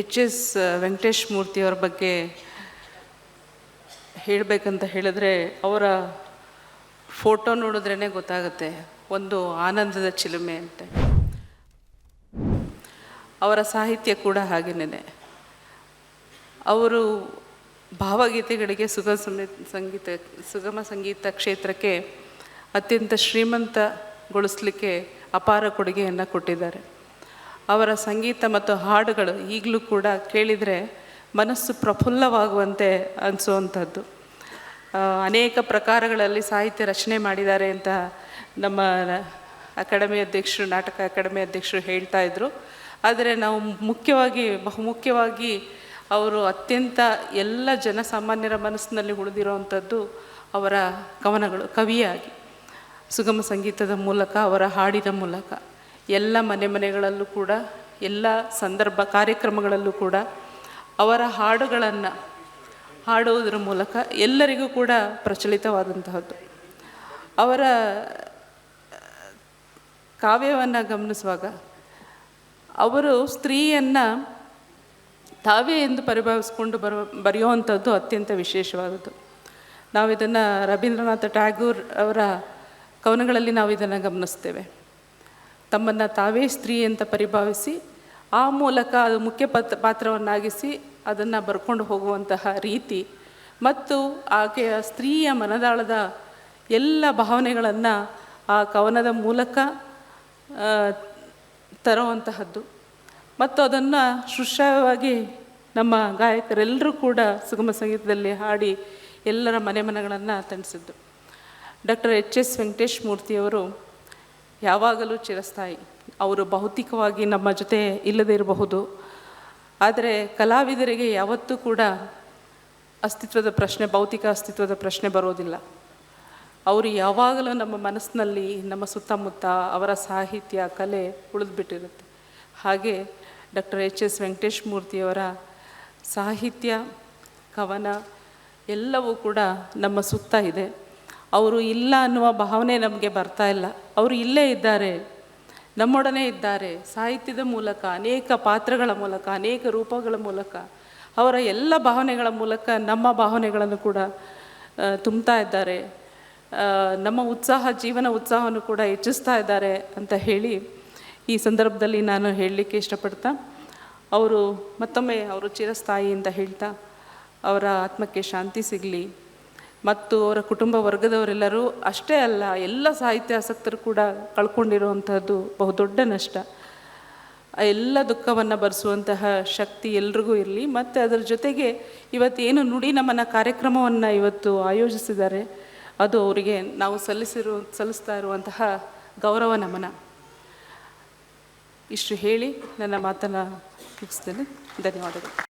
H S Venkatesh ಮೂರ್ತಿಯವರ ಬಗ್ಗೆ ಹೇಳಬೇಕಂತ ಹೇಳಿದ್ರೆ ಅವರ ಫೋಟೋ ನೋಡಿದ್ರೇ ಗೊತ್ತಾಗುತ್ತೆ, ಒಂದು ಆನಂದದ ಚಿಲುಮೆ ಅಂತೆ. ಅವರ ಸಾಹಿತ್ಯ ಕೂಡ ಹಾಗೇನೇ ಅವರು ಭಾವಗೀತೆಗಳಿಗೆ ಸುಗಮ ಸಂಗೀತ ಸುಗಮ ಸಂಗೀತ ಕ್ಷೇತ್ರಕ್ಕೆ ಅತ್ಯಂತ ಶ್ರೀಮಂತಗೊಳಿಸ್ಲಿಕ್ಕೆ ಅಪಾರ ಕೊಡುಗೆಯನ್ನು ಕೊಟ್ಟಿದ್ದಾರೆ. ಅವರ ಸಂಗೀತ ಮತ್ತು ಹಾಡುಗಳು ಈಗಲೂ ಕೂಡ ಕೇಳಿದರೆ ಮನಸ್ಸು ಪ್ರಫುಲ್ಲವಾಗುವಂತೆ ಅನಿಸುವಂಥದ್ದು. ಅನೇಕ ಪ್ರಕಾರಗಳಲ್ಲಿ ಸಾಹಿತ್ಯ ರಚನೆ ಮಾಡಿದ್ದಾರೆ ಅಂತ ನಮ್ಮ ಅಕಾಡೆಮಿ ಅಧ್ಯಕ್ಷರು, ನಾಟಕ ಅಕಾಡೆಮಿ ಅಧ್ಯಕ್ಷರು ಹೇಳ್ತಾ ಇದ್ರು. ಆದರೆ ನಾವು ಮುಖ್ಯವಾಗಿ, ಬಹುಮುಖ್ಯವಾಗಿ ಅವರು ಅತ್ಯಂತ ಎಲ್ಲ ಜನಸಾಮಾನ್ಯರ ಮನಸ್ಸಿನಲ್ಲಿ ಉಳಿದಿರುವಂಥದ್ದು ಅವರ ಕವನಗಳು, ಕವಿಯಾಗಿ. ಸುಗಮ ಸಂಗೀತದ ಮೂಲಕ, ಅವರ ಹಾಡಿನ ಮೂಲಕ. ಎಲ್ಲ ಮನೆ ಮನೆಗಳಲ್ಲೂ ಕೂಡ, ಎಲ್ಲ ಸಂದರ್ಭ ಕಾರ್ಯಕ್ರಮಗಳಲ್ಲೂ ಕೂಡ ಅವರ ಹಾಡುಗಳನ್ನು ಹಾಡುವುದರ ಮೂಲಕ ಎಲ್ಲರಿಗೂ ಕೂಡ ಪ್ರಚಲಿತವಾದಂತಹದ್ದು. ಅವರ, ಕಾವ್ಯವನ್ನು ಗಮನಿಸುವಾಗ ಅವರು ಸ್ತ್ರೀಯನ್ನು ತಾವೇ ಎಂದು ಪರಿಭಾವಿಸ್ಕೊಂಡು ಬರುವ ಬರೆಯುವಂಥದ್ದು ಅತ್ಯಂತ ವಿಶೇಷವಾದದ್ದು. ನಾವು ಇದನ್ನು ರವೀಂದ್ರನಾಥ ಟ್ಯಾಗೂರ್ ಅವರ ಕವನಗಳಲ್ಲಿ ನಾವು ಇದನ್ನು ಗಮನಿಸ್ತೇವೆ. ತಮ್ಮನ್ನು ತಾವೇ ಸ್ತ್ರೀ ಅಂತ ಪರಿಭಾವಿಸಿ, ಆ ಮೂಲಕ ಅದು ಮುಖ್ಯ ಪತ್ ಪಾತ್ರವನ್ನಾಗಿಸಿ ಅದನ್ನು ಬರ್ಕೊಂಡು ಹೋಗುವಂತಹ ರೀತಿ ಮತ್ತು ಆಕೆಯ ಸ್ತ್ರೀಯ ಮನದಾಳದ ಎಲ್ಲ ಭಾವನೆಗಳನ್ನು ಆ ಕವನದ ಮೂಲಕ ತರುವಂತಹದ್ದು. ಮತ್ತು ಅದನ್ನು ಶುಶ್ರವಾಗಿ ನಮ್ಮ ಗಾಯಕರೆಲ್ಲರೂ ಕೂಡ ಸುಗಮ ಸಂಗೀತದಲ್ಲಿ ಹಾಡಿ ಎಲ್ಲರ ಮನೆ ಮನಗಳನ್ನು ತಣಿಸಿದ್ದು ಡಾಕ್ಟರ್ ಎಚ್ ಎಸ್ ವೆಂಕಟೇಶ್ ಮೂರ್ತಿಯವರು ಯಾವಾಗಲೂ ಚಿರಸ್ಥಾಯಿ. ಅವರು ಭೌತಿಕವಾಗಿ ನಮ್ಮ ಜೊತೆ ಇಲ್ಲದೇ ಇರಬಹುದು. ಆದರೆ ಕಲಾವಿದರಿಗೆ ಯಾವತ್ತೂ ಕೂಡ ಅಸ್ತಿತ್ವದ ಪ್ರಶ್ನೆ, ಭೌತಿಕ ಅಸ್ತಿತ್ವದ ಪ್ರಶ್ನೆ ಬರೋದಿಲ್ಲ. ಅವರು ಯಾವಾಗಲೂ ನಮ್ಮ ಮನಸ್ಸಿನಲ್ಲಿ, ನಮ್ಮ ಸುತ್ತಮುತ್ತ ಅವರ ಸಾಹಿತ್ಯ, ಕಲೆ ಉಳಿದ್ಬಿಟ್ಟಿರುತ್ತೆ. ಹಾಗೆ ಡಾಕ್ಟರ್ ಎಚ್ ಎಸ್ ವೆಂಕಟೇಶ್ ಮೂರ್ತಿಯವರ ಸಾಹಿತ್ಯ, ಕವನ ಎಲ್ಲವೂ ಕೂಡ ನಮ್ಮ ಸುತ್ತ ಇದೆ. ಅವರು ಇಲ್ಲ ಅನ್ನುವ ಭಾವನೆ ನಮಗೆ ಬರ್ತಾ ಇಲ್ಲ. ಅವರು ಇಲ್ಲೇ ಇದ್ದಾರೆ, ನಮ್ಮೊಡನೆ ಇದ್ದಾರೆ, ಸಾಹಿತ್ಯದ ಮೂಲಕ, ಅನೇಕ ಪಾತ್ರಗಳ ಮೂಲಕ, ಅನೇಕ ರೂಪಗಳ ಮೂಲಕ, ಅವರ ಎಲ್ಲ ಭಾವನೆಗಳ ಮೂಲಕ ನಮ್ಮ ಭಾವನೆಗಳನ್ನು ಕೂಡ ತುಂಬ್ತಾ ಇದ್ದಾರೆ. ನಮ್ಮ ಉತ್ಸಾಹ, ಜೀವನ ಉತ್ಸಾಹವನ್ನು ಕೂಡ ಹೆಚ್ಚಿಸ್ತಾ ಇದ್ದಾರೆ ಅಂತ ಹೇಳಿ ಈ ಸಂದರ್ಭದಲ್ಲಿ ನಾನು ಹೇಳಲಿಕ್ಕೆ ಇಷ್ಟಪಡ್ತಾ, ಅವರು ಮತ್ತೊಮ್ಮೆ ಅವರು ಚಿರಸ್ಥಾಯಿ ಅಂತ ಹೇಳ್ತಾ, ಅವರ ಆತ್ಮಕ್ಕೆ ಶಾಂತಿ ಸಿಗಲಿ. ಮತ್ತು ಅವರ ಕುಟುಂಬ ವರ್ಗದವರೆಲ್ಲರೂ ಅಷ್ಟೇ ಅಲ್ಲ, ಎಲ್ಲ ಸಾಹಿತ್ಯಾಸಕ್ತರು ಕೂಡ ಕಳ್ಕೊಂಡಿರುವಂಥದ್ದು ಬಹುದೊಡ್ಡ ನಷ್ಟ. ಎಲ್ಲ ದುಃಖವನ್ನು ಬರೆಸುವಂತಹ ಶಕ್ತಿ ಎಲ್ರಿಗೂ ಇರಲಿ. ಮತ್ತು ಅದರ ಜೊತೆಗೆ ಇವತ್ತೇನು ನುಡಿ ನಮ್ಮನ ಕಾರ್ಯಕ್ರಮವನ್ನು ಇವತ್ತು ಆಯೋಜಿಸಿದ್ದಾರೆ, ಅದು ಅವರಿಗೆ ನಾವು ಸಲ್ಲಿಸಿರು, ಸಲ್ಲಿಸ್ತಾ ಇರುವಂತಹ ಗೌರವ ನಮನ. ಇಷ್ಟು ಹೇಳಿ ನನ್ನ ಮಾತನ್ನು ಮುಗಿಸ್ತೇನೆ. ಧನ್ಯವಾದಗಳು.